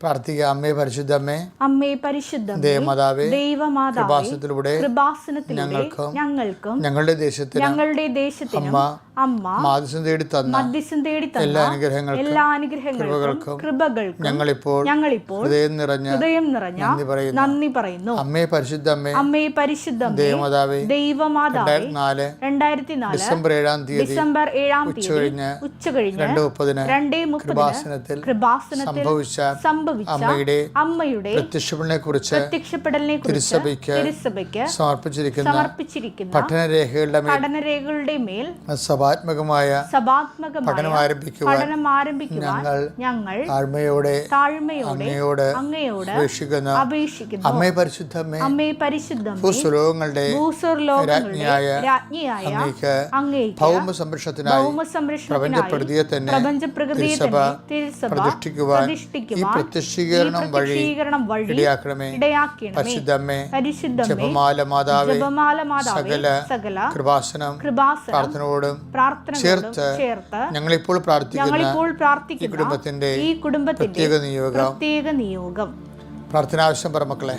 പ്രാർത്ഥിക്കുക. അമ്മേ പരിശുദ്ധമ്മേ അമ്മേ പരിശുദ്ധം ദേവമാതാവേ ദൈവമാതാവേ കൃപാസനത്തിലൂടെ ഞങ്ങൾക്കും ഞങ്ങൾക്കും ഞങ്ങളുടെ ദേശത്തിന് ഞങ്ങളുടെ ദേശത്തിനും അമ്മ അമ്മ മാധ്യസം തേടി തന്ന മധ്യസം തേടി തന്ന എല്ലാ അനുഗ്രഹങ്ങൾക്കും എല്ലാ അനുഗ്രഹങ്ങൾക്കും കൃപകൾക്കും ഞങ്ങളിപ്പോൾ ഞങ്ങളിപ്പോൾ ഹൃദയം നിറഞ്ഞ ഹൃദയം നിറഞ്ഞ നന്ദി പറയുന്നു. നന്ദി പറയുന്നു. അമ്മേ പരിശുദ്ധമ്മേ അമ്മേ പരിശുദ്ധം ദേവമാതാവേ ദൈവമാതാവേ നാല് രണ്ടായിരത്തി നാല് ഡിസംബർ ഏഴാം തീയതി ഡിസംബർ ഏഴാം തീയതി ഉച്ചകഴിഞ്ഞ് ഉച്ച കഴിഞ്ഞ് രണ്ട് മുപ്പതിന് രണ്ടേ മുപ്പതിന് കൃപാസനത്തിൽ കൃപാസനത്തിൽ സംഭവിച്ച സംഭവിച്ച അമ്മയുടെ അമ്മയുടെ പ്രത്യക്ഷപ്പെടലിനെ കുറിച്ച് പ്രത്യക്ഷപ്പെടലിനെ തിരുസഭയ്ക്ക് തിരുസഭയ്ക്ക് സമർപ്പിച്ചിരിക്കുന്ന സമർപ്പിച്ചിരിക്കുന്ന പഠനരേഖകളുടെ പഠനരേഖകളുടെ മേൽ സഭാത്മകമായ സഭാത്മകമായ പഠനം ആരംഭിക്കുവാൻ പഠനം ആരംഭിക്കുവാൻ ഞങ്ങൾ ഞങ്ങൾ താഴ്മയോടെ താഴ്മയോടെ അങ്ങയോട് അങ്ങയോട് അപേക്ഷിക്കുന്ന. അപേക്ഷിക്കുന്നു. അമ്മേ പരിശുദ്ധ അമ്മേ പരിശുദ്ധം ഭൂസ്വലോകങ്ങളുടെ രാജ്ഞിയായ രാജ്ഞിയായ അങ്ങേക്ക് ഭൗമ സംരക്ഷണത്തിനായി ഭൗമ സംരക്ഷണത്തിനായി പ്രപഞ്ചപ്രകൃതിയെ തന്നെ പ്രതിഷ്ഠിക്കുവാൻ പ്രതിഷ്ഠിക്കുവാൻ പ്രത്യക്ഷീകരണം വഴി ഇടയാക്കണമേ. പരിശുദ്ധമ്മേ ജപമാല മാതാവേ സകല കൃപാസനം പ്രാർത്ഥനയോടും ചേർത്ത് ഞങ്ങളിപ്പോൾ പ്രാർത്ഥിക്കുന്ന ഈ കുടുംബത്തിന്റെ പ്രത്യേക നിയോഗം. പ്രത്യേക നിയോഗം. പ്രാർത്ഥനാവശ്യം പറ മക്കളെ.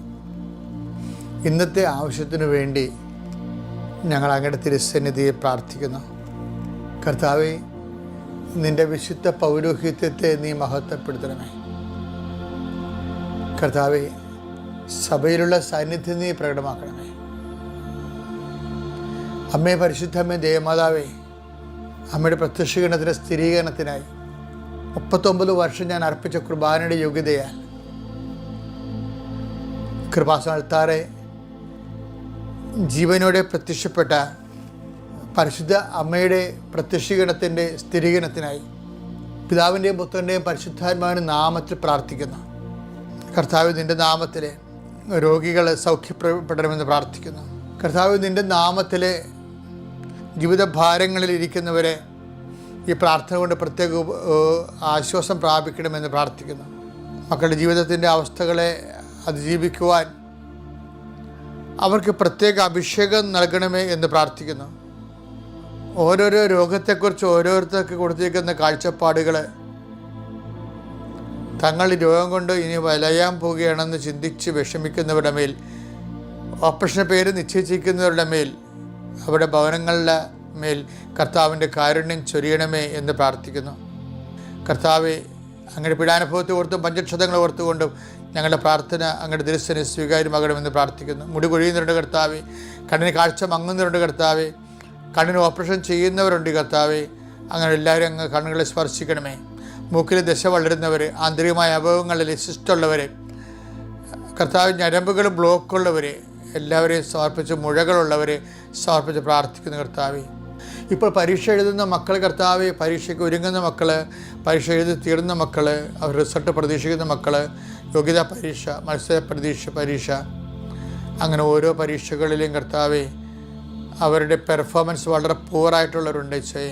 ഇന്നത്തെ ആവശ്യത്തിനു വേണ്ടി ഞങ്ങൾ അങ്ങയുടെ തിരുസന്നിധിയെ പ്രാർത്ഥിക്കുന്നു. കർത്താവെ നിന്റെ വിശുദ്ധ പൗരോഹിത്യത്തെ നീ മഹത്വപ്പെടുത്തണമേ. കർത്താവെ സഭയിലുള്ള സാന്നിധ്യം നീ പ്രകടമാക്കണമേ. അമ്മേ പരിശുദ്ധമ്മേ ദേവമാതാവേ അമ്മയുടെ പ്രത്യക്ഷീകരണത്തിന്റെ സ്ഥിരീകരണത്തിനായി മുപ്പത്തൊമ്പത് വർഷം ഞാൻ അർപ്പിച്ച കുർബാനയുടെ യോഗ്യതയാൽ കൃപാസനത്താറെ ജീവനോടെ പ്രത്യക്ഷപ്പെട്ട പരിശുദ്ധ അമ്മയുടെ പ്രത്യക്ഷീകരണത്തിന്റെ സ്ഥിരീകരണത്തിനായി പിതാവിന്റെയും പുത്രന്റെയും പരിശുദ്ധാത്മാവിന്റെ നാമത്തിൽ പ്രാർത്ഥിക്കുന്നു. കർത്താവ് നിന്റെ നാമത്തിലെ രോഗികൾ സൗഖ്യപ്പെടണമെന്ന് പ്രാർത്ഥിക്കുന്നു. കർത്താവ് നിന്റെ നാമത്തിലെ ജീവിത ഭാരങ്ങളിൽ ഇരിക്കുന്നവരെ ഈ പ്രാർത്ഥന കൊണ്ട് പ്രത്യേക ആശ്വാസം പ്രാപിക്കണമെന്ന് പ്രാർത്ഥിക്കുന്നു. മക്കളുടെ ജീവിതത്തിന്റെ അവസ്ഥകളെ അതിജീവിക്കുവാൻ അവർക്ക് പ്രത്യേക അഭിഷേകം നൽകണമേ എന്ന് പ്രാർത്ഥിക്കുന്നു. ഓരോരോ രോഗത്തെക്കുറിച്ച് ഓരോരുത്തർക്ക് കൊടുത്തിരിക്കുന്ന കാഴ്ചപ്പാടുകൾ തങ്ങൾ ഈ രോഗം കൊണ്ട് ഇനി വലയാൻ പോവുകയാണെന്ന് ചിന്തിച്ച് വിഷമിക്കുന്നവരുടെ മേൽ ഓപ്പറേഷൻ പേര് നിശ്ചയിച്ചിരിക്കുന്നവരുടെ മേൽ അവരുടെ ഭവനങ്ങളുടെ മേൽ കർത്താവിന്റെ കാരുണ്യം ചൊരിയണമേ എന്ന് പ്രാർത്ഥിക്കുന്നു. കർത്താവെ അങ്ങയുടെ പീഡാനുഭവത്തെ ഓർത്തും പഞ്ചക്ഷതങ്ങൾ ഓർത്തുകൊണ്ടും ഞങ്ങളുടെ പ്രാർത്ഥന അങ്ങയുടെ ദൃശ്യനെ സ്വീകാര്യമാകണമെന്ന് പ്രാർത്ഥിക്കുന്നു. മുടി കൊഴിയുന്നവരുടെ കർത്താവെ കണ്ണിന് കാഴ്ച മങ്ങുന്നവരുടെ കർത്താവെ കണ്ണിന് ഓപ്പറേഷൻ ചെയ്യുന്നവരുണ്ട് കർത്താവെ അങ്ങനെ എല്ലാവരും അങ്ങ് കണ്ണുകളെ സ്പർശിക്കണമേ. മൂക്കിൽ ദശ വളരുന്നവർ ആന്തരികമായ അഭവങ്ങളിൽ ശിഷ്ടമുള്ളവർ കർത്താവ് ഞരമ്പുകൾ ബ്ലോക്കുള്ളവർ എല്ലാവരെയും സമർപ്പിച്ച് മുഴകളുള്ളവരെ സമർപ്പിച്ച് പ്രാർത്ഥിക്കുന്ന കർത്താവെ. ഇപ്പോൾ പരീക്ഷ എഴുതുന്ന മക്കൾ കർത്താവ് പരീക്ഷയ്ക്ക് ഒരുങ്ങുന്ന മക്കൾ പരീക്ഷ എഴുതി തീർന്ന മക്കൾ അവർ റിസൾട്ട് പ്രതീക്ഷിക്കുന്ന മക്കൾ യോഗ്യതാ പരീക്ഷ മത്സര പ്രതീക്ഷ പരീക്ഷ. അങ്ങനെ ഓരോ പരീക്ഷകളിലെയും കർത്താവ് അവരുടെ പെർഫോമൻസ് വളരെ പൂറായിട്ടുള്ളവരുണ്ട് ചേ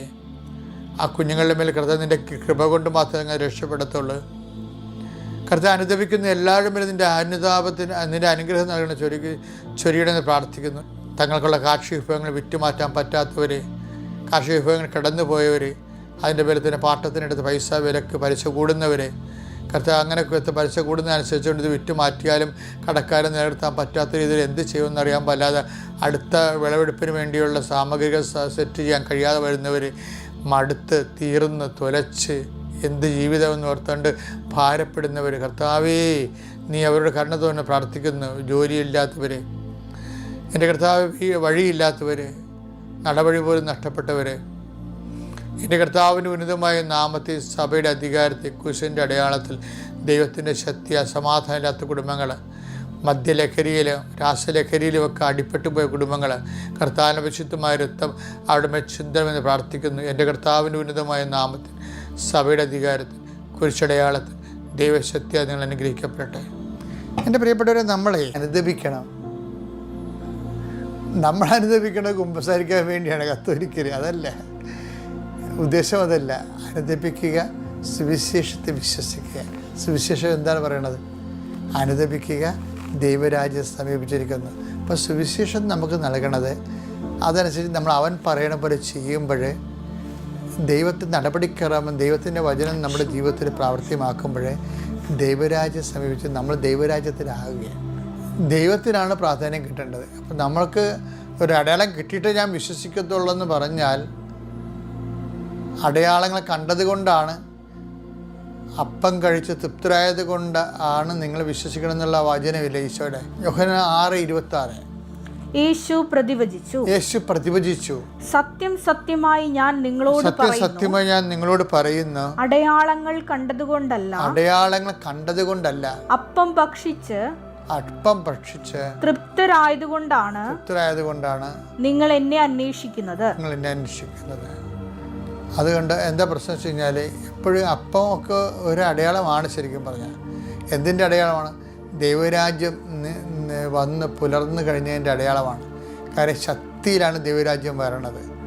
ആ കുഞ്ഞുങ്ങളുടെ മേൽ കർത്താവ് നിന്റെ കൃപ കൊണ്ട് മാത്രമേ അങ്ങനെ രക്ഷപ്പെടത്തുള്ളൂ. കർത്താവ് അനുദപിക്കുന്ന എല്ലാവരും മേലും നിന്റെ അനുതാപത്തിന് നിന്റെ അനുഗ്രഹം നൽകണ ചൊരി ചൊരിയണമെന്ന് പ്രാർത്ഥിക്കുന്നു. തങ്ങൾക്കുള്ള കാർഷിക വിഭവങ്ങൾ വിറ്റുമാറ്റാൻ പറ്റാത്തവർ കാർഷിക വിഭവങ്ങൾ കിടന്നുപോയവർ അതിന്റെ തന്നെ പാട്ടത്തിനെടുത്ത് പൈസ വിലക്ക് പലിശ കൂടുന്നവർ കർത്താവ് അങ്ങനെയൊക്കെ പലിശ കൂടുന്നതനുസരിച്ചുകൊണ്ട് ഇത് വിറ്റ് മാറ്റിയാലും കടക്കാരൻ നിലനിർത്താൻ പറ്റാത്ത രീതിയിൽ എന്ത് ചെയ്യുമെന്ന് അറിയാൻ പറ്റാതെ അടുത്ത വിളവെടുപ്പിന് വേണ്ടിയുള്ള സാമഗ്രികൾ സെറ്റ് ചെയ്യാൻ കഴിയാതെ വരുന്നവർ മടുത്ത് തീർന്ന് തുലച്ച് എന്ത് ജീവിതമെന്ന് ഓർത്തുകൊണ്ട് ഭാരപ്പെടുന്നവർ കർത്താവേ നീ അവരുടെ കരുണ തോന്നെ പ്രാർത്ഥിക്കുന്നു. ജോലിയില്ലാത്തവർ എന്റെ കർത്താവ് വഴിയില്ലാത്തവർ നടവഴി പോലും നഷ്ടപ്പെട്ടവരെ. എന്റെ കർത്താവിന്റെ ഉന്നതമായ നാമത്തെ സഭയുടെ അധികാരത്തെ കുശിന്റെ അടയാളത്തിൽ ദൈവത്തിന്റെ ശക്തി അസമാധാനമില്ലാത്ത കുടുംബങ്ങൾ മദ്യലഹരിയിൽ രാസലഹരിയിലും ഒക്കെ അടിപ്പെട്ടു പോയ കുടുംബങ്ങൾ കർത്താവിന്റെ വിശുദ്ധമായ രക്തം അവിടെ മേൽ ചിന്തമെന്ന് പ്രാർത്ഥിക്കുന്നു. എന്റെ കർത്താവിന്റെ ഉന്നതമായ നാമത്തിൽ സഭയുടെ അധികാരത്തിൽ കുരിശടയാളത്തിൽ ദൈവശക്തി നിങ്ങൾ അനുഗ്രഹിക്കപ്പെടട്ടെ. എന്റെ പ്രിയപ്പെട്ടവരെ നമ്മളെ അനുദപിക്കണം. നമ്മൾ അനുദപിക്കണത് കുമ്പസാരിക്കാൻ വേണ്ടിയാണ് കത്തോലിക്കര്. അതല്ല. ഉദ്ദേശം അതല്ല. അനുദപിക്കുക സുവിശേഷത്തെ വിശ്വസിക്കുക. സുവിശേഷം എന്താണ് പറയണത്? അനുദപിക്കുക ദൈവരാജ്യം സമീപിച്ചിരിക്കുന്നു. അപ്പോൾ സുവിശേഷം നമുക്ക് നൽകണത് അതനുസരിച്ച് നമ്മൾ അവൻ പറയണ പോലെ ചെയ്യുമ്പോൾ ദൈവത്തിന്റെ നടപടിക്രമം ദൈവത്തിന്റെ വചനം നമ്മുടെ ജീവിതത്തിൽ പ്രാവർത്തികമാക്കുമ്പോൾ ദൈവരാജ്യം സമീപിച്ച് നമ്മൾ ദൈവരാജ്യത്തിലാകുകയാണ്. ദൈവത്തിനാണ് പ്രാധാന്യം കിട്ടേണ്ടത്. അപ്പം നമ്മൾക്ക് ഒരു അടയാളം കിട്ടിയിട്ട് ഞാൻ വിശ്വസിക്കത്തുള്ളൂ എന്ന് പറഞ്ഞാൽ അടയാളങ്ങൾ കണ്ടതുകൊണ്ടാണ് അപ്പം കഴിച്ച് തൃപ്തരായത് കൊണ്ട് ആണ് നിങ്ങൾ വിശ്വസിക്കണം എന്നുള്ള വചനമില്ല ഈശോയുടെ? യോഹന ആറ് ഇരുപത്തി ആറ് യേശു പ്രതിവചിച്ചു. യേശു പ്രതിഭജിച്ചു സത്യം സത്യമായി ഞാൻ നിങ്ങളോട് സത്യം സത്യമായി ഞാൻ നിങ്ങളോട് പറയുന്നു. അടയാളങ്ങൾ കണ്ടതുകൊണ്ടല്ല അടയാളങ്ങൾ കണ്ടതുകൊണ്ടല്ല അപ്പം ഭക്ഷിച്ച് അപ്പം ഭക്ഷിച്ച് തൃപ്തരായതുകൊണ്ടാണ് തൃപ്തരായതുകൊണ്ടാണ് നിങ്ങൾ എന്നെ അന്വേഷിക്കുന്നത്. നിങ്ങൾ എന്നെ അന്വേഷിക്കുന്നത്. അതുകൊണ്ട് എന്താ പ്രശ്നം വെച്ച് കഴിഞ്ഞാൽ എപ്പോഴും അപ്പം ഒക്കെ ഒരു അടയാളമാണ് ശരിക്കും പറഞ്ഞാൽ. എന്തിന്റെ അടയാളമാണ്? ദൈവരാജ്യം വന്ന് പുലർന്നു കഴിഞ്ഞതിന്റെ അടയാളമാണ്. കാര്യം ശക്തിയിലാണ് ദൈവരാജ്യം വരണത്.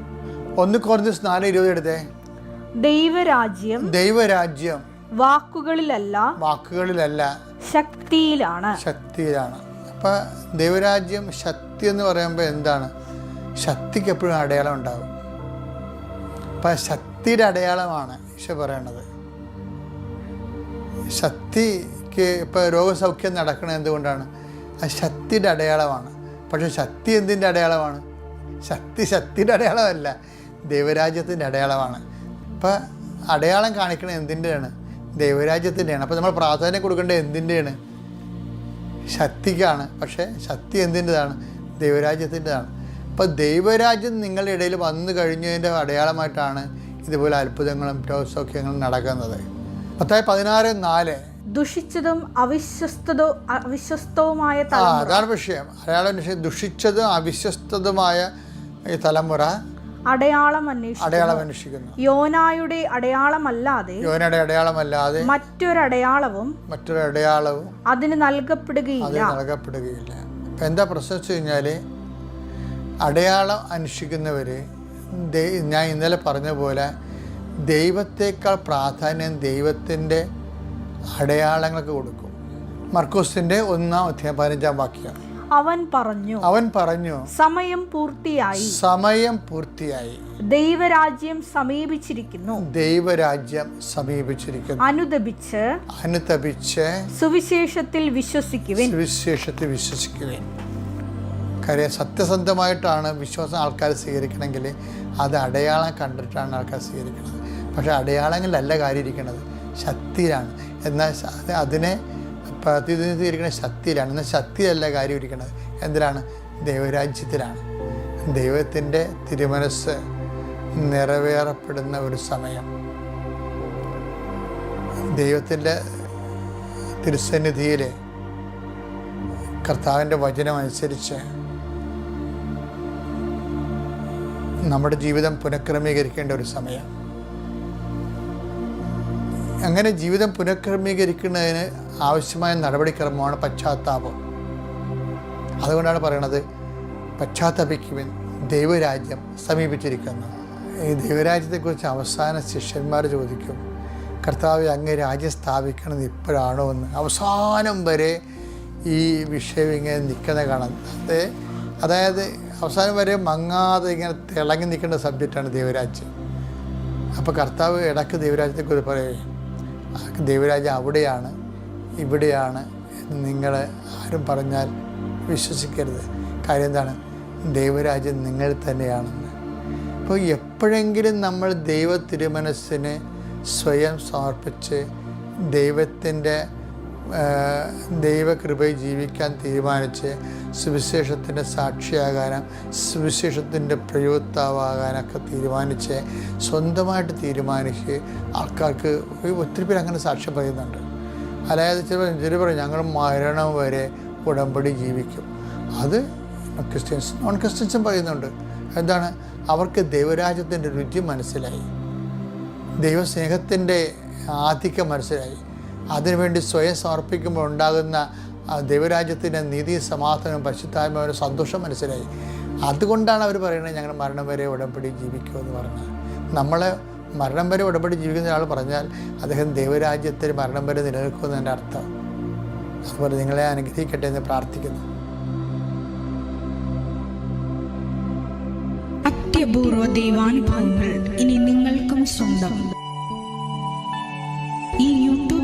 ഒന്ന് കുറഞ്ഞ നാല് ഇരുപത് എടുത്തേ. ദൈവരാജ്യം ദൈവരാജ്യം വാക്കുകളിലല്ല വാക്കുകളിലല്ല. ശക്തിയിലാണ്. ശക്തിയിലാണ്. അപ്പോൾ ദൈവരാജ്യം ശക്തി എന്ന് പറയുമ്പോൾ എന്താണ്? ശക്തിക്ക് എപ്പോഴും അടയാളം ഉണ്ടാകും അപ്പം ശക്തിയുടെ അടയാളമാണ് ഈശോ പറയണത്. ശക്തിക്ക് ഇപ്പോൾ രോഗസൗഖ്യം നടക്കണത് എന്തുകൊണ്ടാണ്? ആ ശക്തിയുടെ അടയാളമാണ്. പക്ഷെ ശക്തി എന്തിന്റെ അടയാളമാണ്? ശക്തി ശക്തിയുടെ അടയാളമല്ല ദൈവരാജ്യത്തിന്റെ അടയാളമാണ്. ഇപ്പം അടയാളം കാണിക്കണത് എന്തിന്റെയാണ് ദൈവരാജ്യത്തിന്റെയാണ്. അപ്പോൾ നമ്മൾ പ്രാധാന്യം കൊടുക്കേണ്ടത് എന്തിന്റെയാണ്? ശക്തിക്കാണ്. പക്ഷേ ശക്തി എന്തിന്റെതാണ്? ദൈവരാജ്യത്തിന്റെതാണ്. അപ്പോൾ ദൈവരാജ്യം നിങ്ങളുടെ ഇടയിൽ വന്നു കഴിഞ്ഞതിന്റെ അടയാളമായിട്ടാണ് ഇതുപോലെ അത്ഭുതങ്ങളും സൗഖ്യങ്ങളും നടക്കുന്നത്. പത്തായി പതിനാറ് നാല്. ദുഷിച്ചതും അവിശ്വസ്തതോ അവിശ്വസ്തവുമായ അതാണ് വിഷയം. അയാളെ വിഷയം ദുഷിച്ചതും അവിശ്വസ്തതുമായ ഈ തലമുറ അടയാളം അടയാളം അന്വേഷിക്കുന്നു. യോനായുടെ അടയാളമല്ലാതെ യോനയുടെ അടയാളമല്ലാതെ മറ്റൊരടയാളവും മറ്റൊരു അടയാളവും അതിന് നൽകപ്പെടുകയില്ല. നൽകപ്പെടുകയില്ല. ഇപ്പം എന്താ പ്രശ്നം വെച്ച് കഴിഞ്ഞാൽ അടയാളം അന്വേഷിക്കുന്നവർ ഞാൻ ഇന്നലെ പറഞ്ഞ പോലെ ദൈവത്തേക്കാൾ പ്രാധാന്യം ദൈവത്തിന്റെ അടയാളങ്ങൾക്ക് കൊടുക്കും. മർക്കോസിന്റെ ഒന്നാം അധ്യായം പതിനഞ്ചാം വാക്യം. അവൻ പറഞ്ഞു അവൻ പറഞ്ഞു സമയം പൂർത്തിയായി. സമയം പൂർത്തിയായി. ദൈവരാജ്യം സമീപിച്ചിരിക്കുന്നു. ദൈവരാജ്യം സമീപിച്ചിരിക്കുന്നു. അനുദപിച്ച് അനുതപിച്ച് സുവിശേഷത്തിൽ വിശ്വസിക്കുവിൻ. സുവിശേഷത്തിൽ വിശ്വസിക്കുവേൻ. കാര്യം സത്യസന്ധമായിട്ടാണ് വിശ്വാസം ആൾക്കാർ സ്വീകരിക്കണമെങ്കിൽ അത് അടയാളം കണ്ടിട്ടാണ് ആൾക്കാർ സ്വീകരിക്കുന്നത്. പക്ഷേ അടയാളങ്ങളിലല്ല കാര്യം ഇരിക്കുന്നത് ശക്തിയിലാണ്. എന്നാൽ അതിനെ പ്രതിനിധീകരിക്കുന്ന ശക്തിയിലാണ്. എന്നാൽ ശക്തിയല്ല കാര്യം ഇരിക്കുന്നത് എന്തിനാണ് ദൈവരാജ്യത്തിലാണ്. ദൈവത്തിന്റെ തിരുമനസ് നിറവേറപ്പെടുന്ന ഒരു സമയം. ദൈവത്തിന്റെ തിരുസന്നിധിയിൽ കർത്താവിന്റെ വചനമനുസരിച്ച് നമ്മുടെ ജീവിതം പുനഃക്രമീകരിക്കേണ്ട ഒരു സമയം. അങ്ങനെ ജീവിതം പുനഃക്രമീകരിക്കുന്നതിന് ആവശ്യമായ നടപടിക്രമമാണ് പശ്ചാത്താപം. അതുകൊണ്ടാണ് പറയണത് പശ്ചാത്തപിക്കുവിൻ ദൈവരാജ്യം സമീപിച്ചിരിക്കുന്നു. ഈ ദൈവരാജ്യത്തെക്കുറിച്ച് അവസാന ശിഷ്യന്മാർ ചോദിക്കും കർത്താവ് അങ്ങ് രാജ്യം സ്ഥാപിക്കണത് ഇപ്പോഴാണോ എന്ന്? അവസാനം വരെ ഈ വിഷയം ഇങ്ങനെ നിൽക്കുന്ന കാണാം. അത് അതായത് അവസാനം വരെ മങ്ങാതെ ഇങ്ങനെ തിളങ്ങി നിൽക്കേണ്ട സബ്ജക്റ്റാണ് ദൈവരാജ്യം. അപ്പോൾ കർത്താവ് ഇടയ്ക്ക് ദൈവരാജ്യത്തെക്കുറിച്ച് പറയുകയും ആ ദൈവരാജ്യം അവിടെയാണ് ഇവിടെയാണ് നിങ്ങൾ ആരും പറഞ്ഞാൽ വിശ്വസിക്കരുത്. കാര്യം എന്താണ്? ദൈവരാജ്യം നിങ്ങൾ തന്നെയാണെന്ന്. അപ്പോൾ എപ്പോഴെങ്കിലും നമ്മൾ ദൈവ തിരുമനസ്സിന് സ്വയം സമർപ്പിച്ച് ദൈവത്തിന്റെ ദൈവകൃപയിൽ ജീവിക്കാൻ തീരുമാനിച്ച് സുവിശേഷത്തിന്റെ സാക്ഷിയാകാനും സുവിശേഷത്തിന്റെ പ്രയോക്താവാകാനൊക്കെ തീരുമാനിച്ച് സ്വന്തമായിട്ട് തീരുമാനിച്ച് ആൾക്കാർക്ക് ഒത്തിരി പേര് അങ്ങനെ സാക്ഷ്യം പറയുന്നുണ്ട്. അതായത് ചില ചില പറയും ഞങ്ങൾ മരണം വരെ ഉടമ്പടി ജീവിക്കും. അത് ക്രിസ്ത്യൻസ് നോൺ ക്രിസ്ത്യൻസും പറയുന്നുണ്ട്. എന്താണ്? അവർക്ക് ദൈവരാജ്യത്തിന്റെ രുചി മനസ്സിലായി. ദൈവസ്നേഹത്തിന്റെ ആധിക്യം മനസ്സിലായി. അതിനുവേണ്ടി സ്വയം സമർപ്പിക്കുമ്പോൾ ഉണ്ടാകുന്ന ദൈവരാജ്യത്തിന്റെ നീതി സമാധാനം പരിശുദ്ധാത്മാവിന്റെ സന്തോഷം മനസ്സിലായി. അതുകൊണ്ടാണ് അവർ പറയുന്നത് ഞങ്ങൾ മരണം വരെ ഉടമ്പടി ജീവിക്കുമെന്ന് പറഞ്ഞത്. നമ്മളെ മരണം വരെ ഉടമ്പടി ജീവിക്കുന്ന ഒരാൾ പറഞ്ഞാൽ അദ്ദേഹം ദൈവരാജ്യത്തിൽ മരണം വരെ നിലനിൽക്കുമെന്നതിന്റെ അർത്ഥം. അതുപോലെ നിങ്ങളെ അനുഗ്രഹിക്കട്ടെ എന്ന് പ്രാർത്ഥിക്കുന്നു. അത്യപൂർവ ദൈവാനുഭവങ്ങൾ ഇനി നിങ്ങൾക്കും സ്വന്തം.